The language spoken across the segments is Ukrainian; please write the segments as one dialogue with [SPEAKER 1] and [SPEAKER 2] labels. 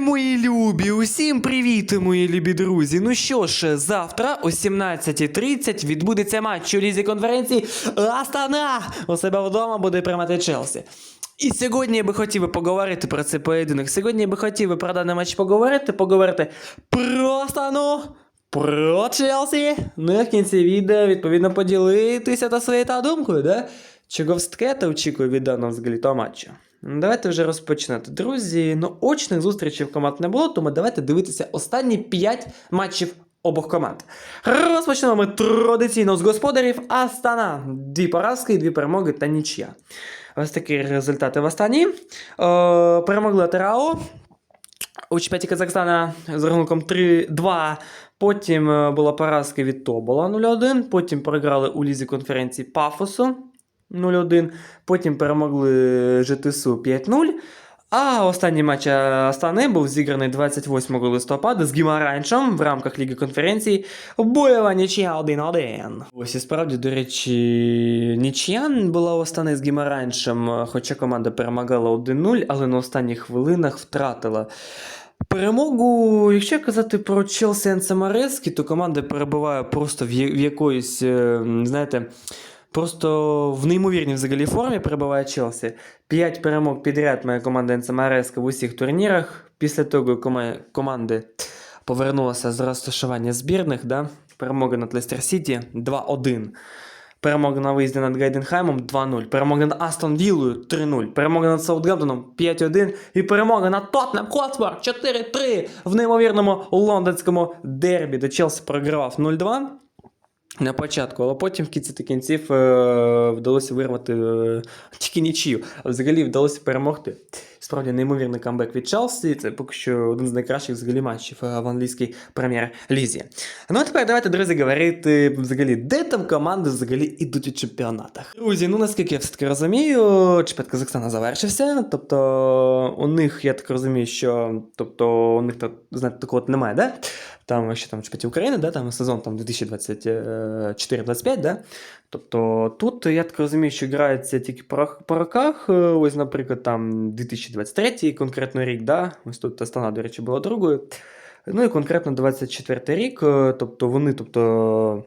[SPEAKER 1] Мої любі, усім привіт, мої любі друзі. Ну що ж, завтра о 17.30 відбудеться матч у лізі конференції Астана у себе вдома буде приймати Челсі. І сьогодні я би хотів поговорити про цей поєдинок. Сьогодні я би хотів про даний матч поговорити, поговорити про Астану, про Челсі. Ну і в кінці відео, відповідно, поділитися та своєю та думкою, да? Чого всткете очікую від даного взагалі того матчу. Ну, Давайте вже розпочинати. Друзі, ну очних зустрічей в команд не було, тому давайте дивитися останні 5 матчів обох команд. Розпочнемо ми традиційно з господарів Астана. Дві поразки, дві перемоги та нічия. Ось такі результати в Астані. Е, перемогли Терао у чемпіонаті Казахстана з рахунком 3-2. Потім е, була поразка від Тобола 0-1. Потім програли у лізі конференції Пафосу 0-1. Потім перемогли ЖТСУ 5-0. А останній матч Астани був зіграний 28 листопада з Гімаранчем в рамках Ліги конференції. Бойова нічия 1-1. Ось і справді, до речі, нічия була у Астани з Гімаранчем, хоча команда перемагала 1-0, але на останніх хвилинах втратила. Перемогу, якщо казати про Челсі Енсамарески, то команда перебуває просто в якоїсь, е, знаєте, просто в неймовірній взагалі формі перебуває Челсі. П'ять перемог підряд має команда Енсамареска в усіх турнірах. Після того кома- команди повернулася з розташування збірних, да? перемога над Лестер Сіті 2-1. Перемога на виїзді над Гайденхаймом 2-0. Перемога над Астон Віллою 3-0. Перемога над Саутгемптоном 5-1. І перемога над Тоттенем Хотспор 4-3 в неймовірному лондонському дербі, де Челсі програвав 0-2 на початку, але потім в кінці та кінців е, вдалося вирвати е, тільки нічию, а взагалі вдалося перемогти. Справді неймовірний камбек від Челсі. Це поки що один з найкращих взагалі матчів е, в англійській прем'єр-лізі. Ну а тепер давайте, друзі, говорити взагалі, де там команди взагалі ідуть у чемпіонатах. Друзі, ну наскільки я все-таки розумію, чемпіонат Казахстана завершився. Тобто у них, я так розумію, що тобто у них знаєте, такого немає, да? Там ще там чемпіонаті України, да? там сезон там 2024-25, да? Тобто тут, я так розумію, що грається тільки по, роках. Е, Ось, наприклад, там 2023 конкретно рік, да? ось тут Астана, до речі, була другою. Ну і конкретно 24 рік, е, тобто вони, тобто,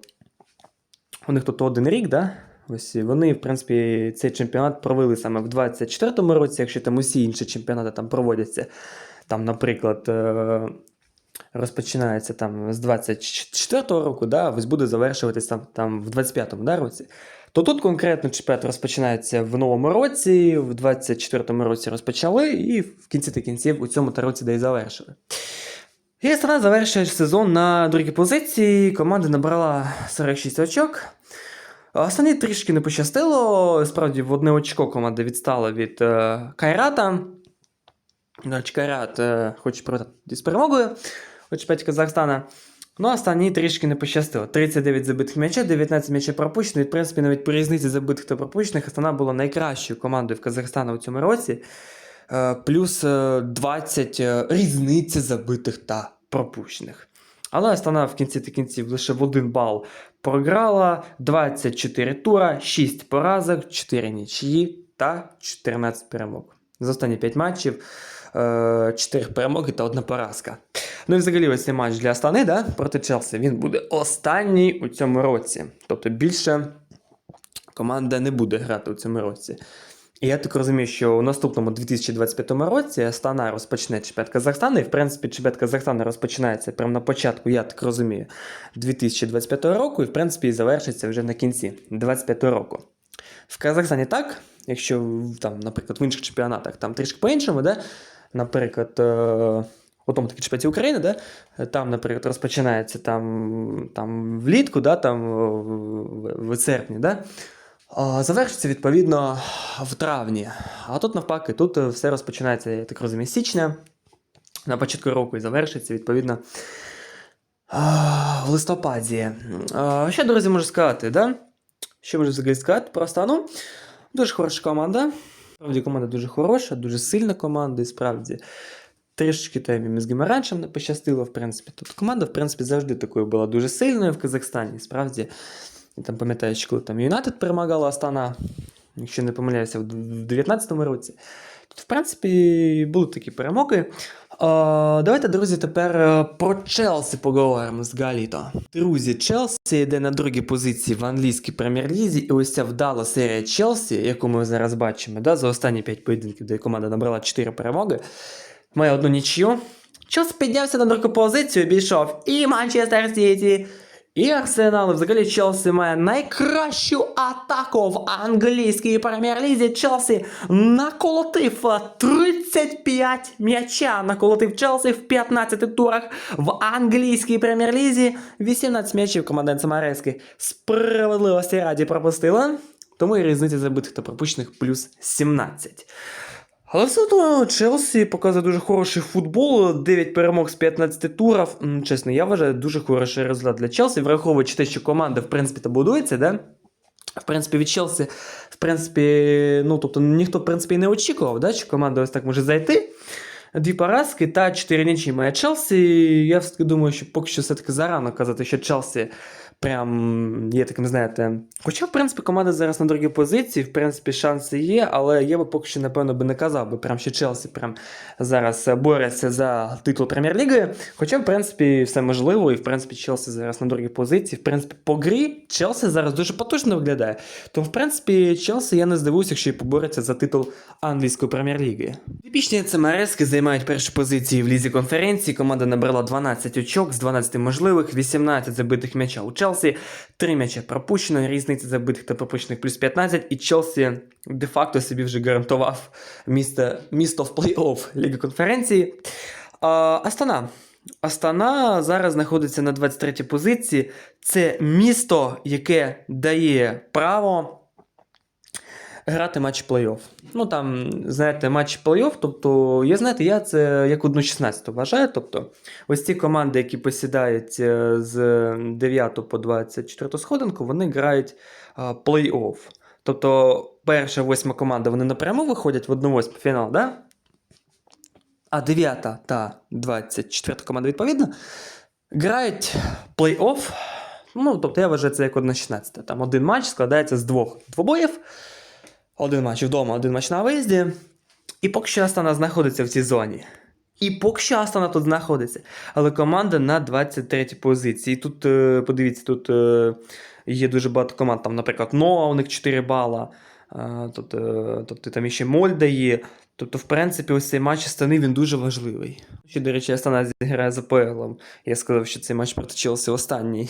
[SPEAKER 1] у них тобто один рік, да? Ось вони, в принципі, цей чемпіонат провели саме в 24-му році, якщо там усі інші чемпіонати там проводяться. Там, наприклад, е, розпочинається там з 24-го року, да, ось буде завершуватись там, там в 25-му да, році. То тут конкретно чемпіонат розпочинається в новому році, в 24-му році розпочали, і в кінці та кінців у цьому та році де й завершили. І Астана завершує сезон на другій позиції. Команда набрала 46 очок. Останні трішки не пощастило. Справді, в одне очко команда відстала від е, Кайрата. Кайрат е, хоче продати з перемогою чемпіонаті Казахстана. Ну, останні трішки не пощастило. 39 забитих м'ячів, 19 м'ячів пропущених. В принципі, навіть по різниці забитих та пропущених Астана була найкращою командою в Казахстані у цьому році. Е, Плюс е, 20 е, різниці забитих та пропущених. Але Астана в кінці та кінців лише в один бал програла 24 тура, 6 поразок, 4 нічиї та 14 перемог. За останні 5 матчів 4 перемоги та одна поразка. Ну і взагалі ось цей матч для Астани да, проти Челсі він буде останній у цьому році. Тобто більше команда не буде грати у цьому році. І я так розумію, що у наступному 2025 році Астана розпочне чемпіонат Казахстану, і в принципі чемпіонат Казахстану розпочинається прямо на початку, я так розумію, 2025 року, і в принципі і завершиться вже на кінці 2025 року. В Казахстані так, якщо там, наприклад, в інших чемпіонатах там трішки по-іншому, да? наприклад, е- у тому таки чемпіонаті України, да? там, наприклад, розпочинається там, там влітку, да? там в, серпні, да? Завершиться відповідно в травні. А тут навпаки, тут е, все розпочинається, я так розумію, січня на початку року і завершиться відповідно в листопаді. Що, друзі, можу сказати, да? Що можу взагалі сказати про Астану? Дуже хороша команда. Справді команда дуже хороша, дуже сильна команда, і справді. Трішки там з Гімаранчем не пощастило, в принципі. Тут команда, в принципі, завжди такою була дуже сильною в Казахстані. Справді, я там пам'ятаю, коли там Юнайтед перемагала Астана, якщо не помиляюся, в 2019 році. Тут, в принципі, були такі перемоги. Давайте, друзі, тепер е, про Челсі поговоримо з Галіто. Друзі, Челсі йде на другій позиції в англійській прем'єр-лізі, і ось ця вдала серія Челсі, яку ми зараз бачимо, да, за останні 5 поєдинків, де команда набрала 4 перемоги, має одну нічю. Челсі піднявся на другу позицію, обійшов і Манчестер Сіті, і Арсенал. Взагалі Челсі має найкращу атаку в англійській прем'єр-лізі. Челсі наколотив е, 35 м'яча. Наколотив Челсі в 15 турах в англійській прем'єр-лізі. 18 м'ячів команда Самарески справедливості раді пропустила. Тому і різниця забитих та пропущених плюс 17. Але все одно Челсі показує дуже хороший футбол, 9 перемог з 15 турів. Чесно, я вважаю дуже хороший результат для Челсі, враховуючи те, що команда, в принципі, та будується, да? В принципі, від Челсі, в принципі, ну, тобто ніхто, в принципі, не очікував, да, що команда ось так може зайти. Дві поразки та 4 нічі має Челсі. Я все-таки думаю, що поки що все-таки зарано казати, що Челсі прям є таким, знаєте. Хоча, в принципі, команда зараз на другій позиції, в принципі, шанси є, але я би поки що, напевно, би не казав би, прям, що Челсі прям зараз бореться за титул Прем'єр-ліги. Хоча, в принципі, все можливо, і в принципі, Челсі зараз на другій позиції. В принципі, по грі Челсі зараз дуже потужно виглядає. Тому, в принципі, Челсі я не здивуюся, якщо і побореться за титул англійської прем'єр-ліги. Типічні ЦМРСки займають перші позиції в лізі конференції. Команда набрала 12 очок з 12 можливих, 18 забитих м'яча у Челсі, 3 м'яча пропущено, різниця забитих та пропущених плюс 15, і Челсі де-факто собі вже гарантував місто, місто в плей-офф Ліги конференції. А, Астана. Астана зараз знаходиться на 23 позиції. Це місто, яке дає право грати матч плей-офф. Ну там, знаєте, матч плей-офф, тобто, я знаєте, я це як 1-16 вважаю. Тобто, ось ці команди, які посідають е, з 9 по 24 сходинку, вони грають плей-офф. Тобто, перша восьма команда вони напряму виходять в 1-8 фінал, да? а 9 та 24 команда відповідно грають плей-офф. Ну, тобто я вважаю це як 1-16. Там один матч складається з двох двобоїв. Один матч вдома, один матч на виїзді. І поки що Астана знаходиться в цій зоні. І поки що Астана тут знаходиться. Але команда на 23 позиції. І тут, е, подивіться, тут е, є дуже багато команд. Там, наприклад, Ноа, у них 4 бала. Тобто, тобто там ще Мольда є. Тобто, в принципі, ось цей матч Астани він дуже важливий. Ще, до речі, Астана зіграє за ПЛом. Я сказав, що цей матч проти Челсі останній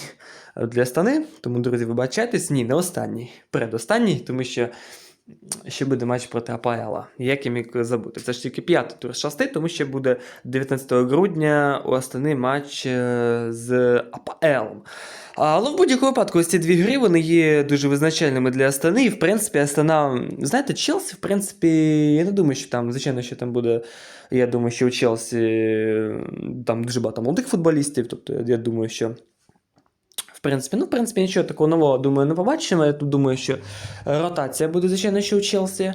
[SPEAKER 1] для Астани. Тому, друзі, вибачайтесь, ні, не останній. Передостанній, тому що ще буде матч проти АПЛ. Як я міг забути? Це ж тільки п'ятий тур з шести, тому що буде 19 грудня Астани матч е, з АПЛ. Але в будь-якому випадку, ось ці дві гри вони є дуже визначальними для Астани. І в принципі, Астана, знаєте, Челсі, в принципі, я не думаю, що там, звичайно, що там буде. Я думаю, що у Челсі там дуже багато молодих футболістів. Тобто, я думаю, що. Принципі, ну, в принципі, нічого такого нового, думаю, не побачимо. Я тут думаю, що ротація буде, звичайно, що у Челсі.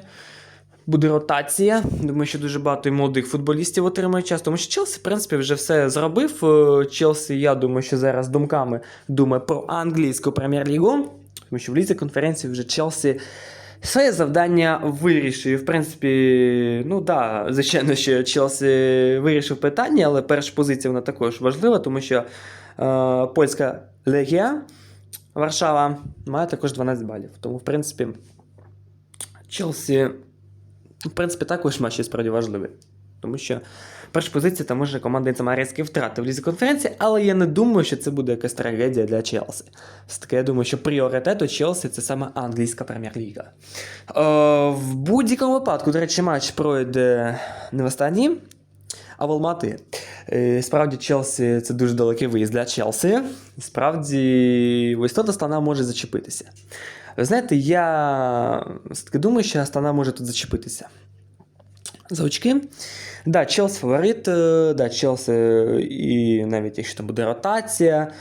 [SPEAKER 1] Буде ротація. Думаю, що дуже багато і молодих футболістів отримає час. Тому що Челсі, в принципі, вже все зробив. Е, Челсі, я думаю, що зараз думками думає про англійську прем'єр-лігу. Тому що в лізі конференції вже Челсі своє завдання вирішив. В принципі, ну да, звичайно, що Челсі вирішив питання, але перша позиція вона також важлива, тому що польська легія Варшава має також 12 балів. Тому, в принципі, Челсі, в принципі, також матч справді важливий. Тому що перша позиція там може команда Інцамарецький втратив в лізі конференції, але я не думаю, що це буде якась трагедія для Челсі. Все-таки я думаю, що пріоритет у Челсі це саме англійська прем'єр-ліга. Е, в будь-якому випадку, до речі, матч пройде не в останній, а в Алмати. Е, Справді, Челсі це дуже далекий виїзд для Челсі. Справді, ось тут Астана може зачепитися. Ви знаєте, я все-таки думаю, що Астана може тут зачепитися. За очки. Да, Челсі фаворит, е, да, Челсі, і навіть якщо там буде ротація,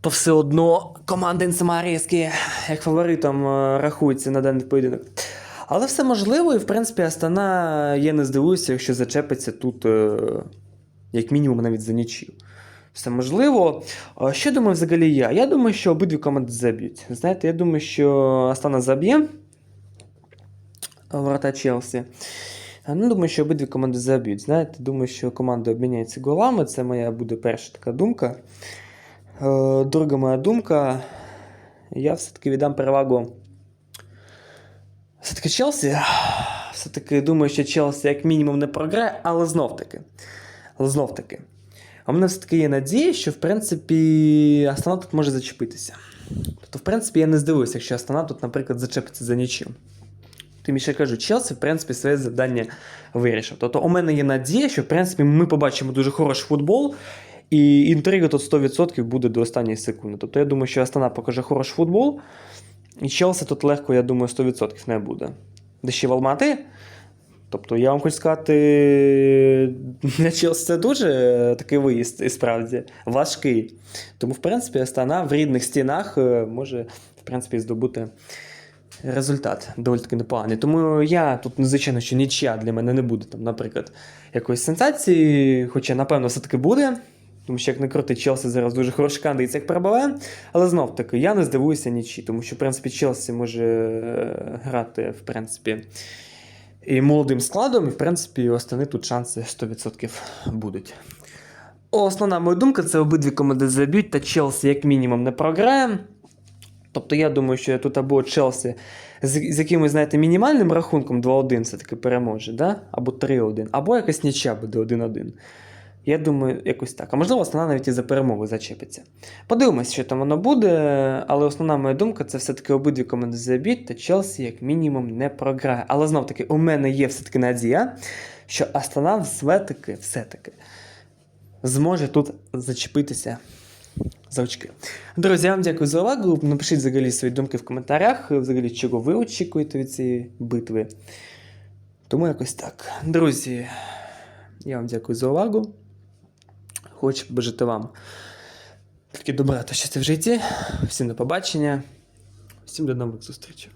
[SPEAKER 1] то все одно команда Інсамарійські як фаворитом е, рахується на даний поєдинок. Але все можливо, і в принципі Астана, я не здивуюся, якщо зачепиться тут, е, як мінімум, навіть за нічию. Все можливо. Що думаю взагалі я? Я думаю, що обидві команди заб'ють. Знаєте, я думаю, що Астана заб'є ворота Челсі. Ну, думаю, що обидві команди заб'ють. Знаєте, думаю, що команди обміняються голами. Це моя буде перша така думка. Е, Друга моя думка. Я все-таки віддам перевагу. Все-таки Челсі. Все-таки думаю, що Челсі як мінімум не програє, але знов таки. Але знов таки. В мене все-таки є надія, що в принципі Астана тут може зачепитися. Тобто, в принципі, я не здивуюся, якщо Астана тут, наприклад, зачепиться за нічим. Тим більше кажу, Челсі, в принципі, своє завдання вирішив. Тобто, у мене є надія, що в принципі ми побачимо дуже хороший футбол, і інтрига тут 100% буде до останньої секунди. Тобто, я думаю, що Астана покаже хороший футбол, і Челсі тут легко, я думаю, 100% не буде. Де ще в Алмати. Тобто, я вам хочу сказати, для Челсі це дуже такий виїзд, і справді, важкий. Тому, в принципі, Астана в рідних стінах е, може, в принципі, здобути результат доволі таки непоганий. Тому я тут, звичайно, що нічия для мене не буде, там, наприклад, якоїсь сенсації, хоча, напевно, все-таки буде. Тому що як не крути, Челсі зараз дуже хороший кандидат, як перебуває. Але знов таки, я не здивуюся нічі, тому що, в принципі, Челсі може е, грати, в принципі, і молодим складом, і, в принципі, у тут шанси 100% будуть. Основна моя думка це обидві команди заб'ють, та Челсі, як мінімум, не програє. Тобто я думаю, що тут або Челсі з, з якимось, знаєте, мінімальним рахунком 2-1 все-таки переможе, да? або 3-1, або якась ніча буде 1-1. Я думаю, якось так. А можливо, основна навіть і за перемогу зачепиться. Подивимось, що там воно буде, але основна моя думка це все-таки обидві команди заб'ють, та Челсі, як мінімум, не програє. Але знов таки, у мене є все-таки надія, що Астана все-таки, все-таки зможе тут зачепитися за очки. Друзі, я вам дякую за увагу. Напишіть взагалі свої думки в коментарях, взагалі, чого ви очікуєте від цієї битви. Тому якось так. Друзі, я вам дякую за увагу. Хочу бажати вам тільки добра та щастя в житті. Всім до побачення. Всім до нових зустрічей.